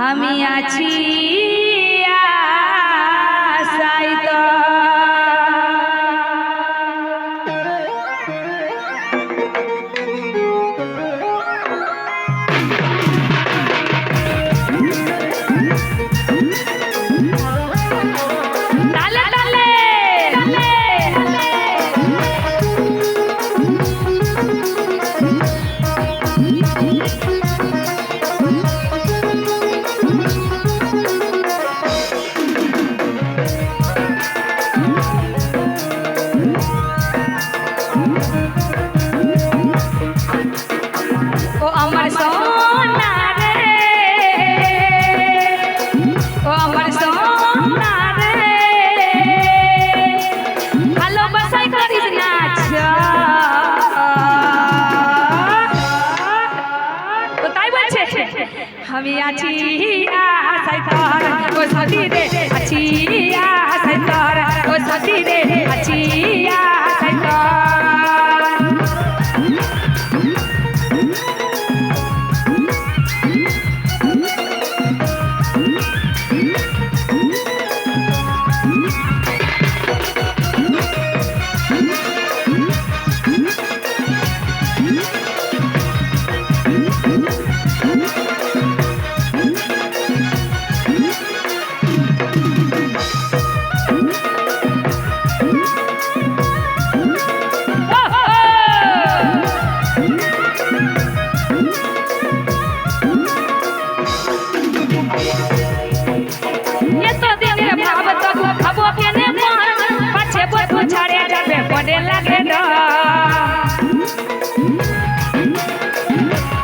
আমি আছি তো তাই বলছে আমি আছি আশায় তোর ও সতী রে আছি আশায় তোর ও সতী রে আছি আশায় তোর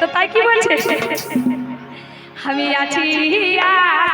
তো তাই কি বলছে? আমি আছি আছি আছি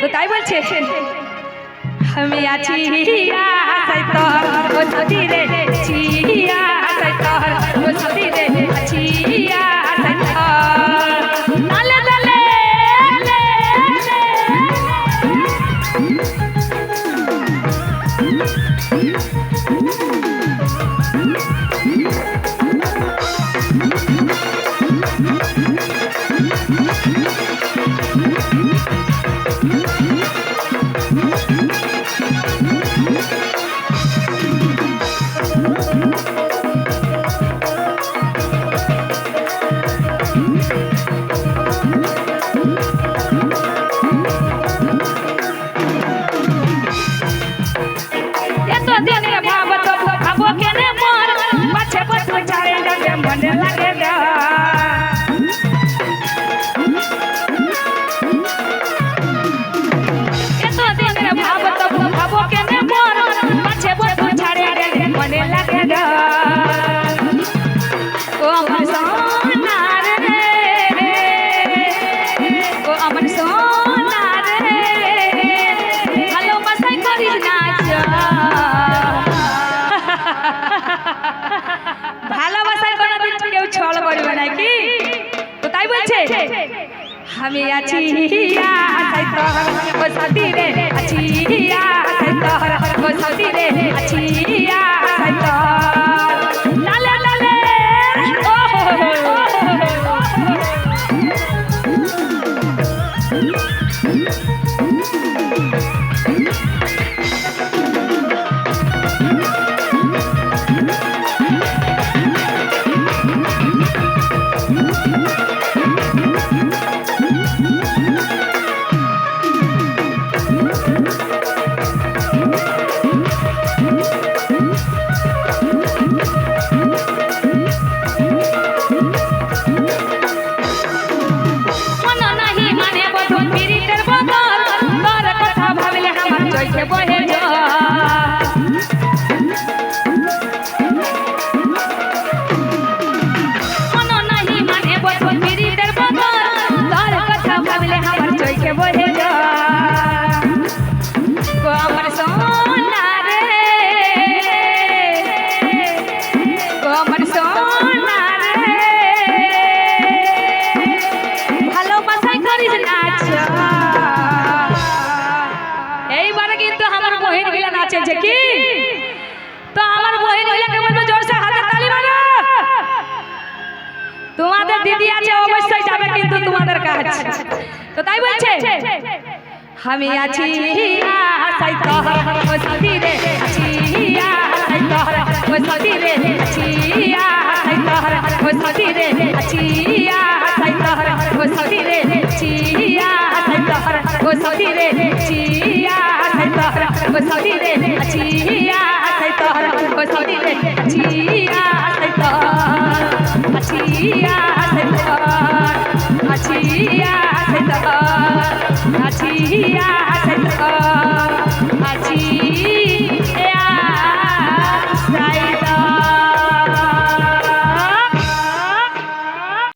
তো তাই বলছে? আমি আছি রে চিয়া তোর রে আছি ভালোবাসায় কোনোদিন কেউ ছল করবে নাকি তো তাই বলছে, আমি আছি আছি তোর আছি তোর আছি মন আছে, অবশ্যই যাবে কিন্তু তোমাদের কাজ তো তাই বলছে, আমি আছি আশাই তোহর ও সাথী রে, আছি আশাই তোহর ও সাথী রে, আছি তোহর। আছি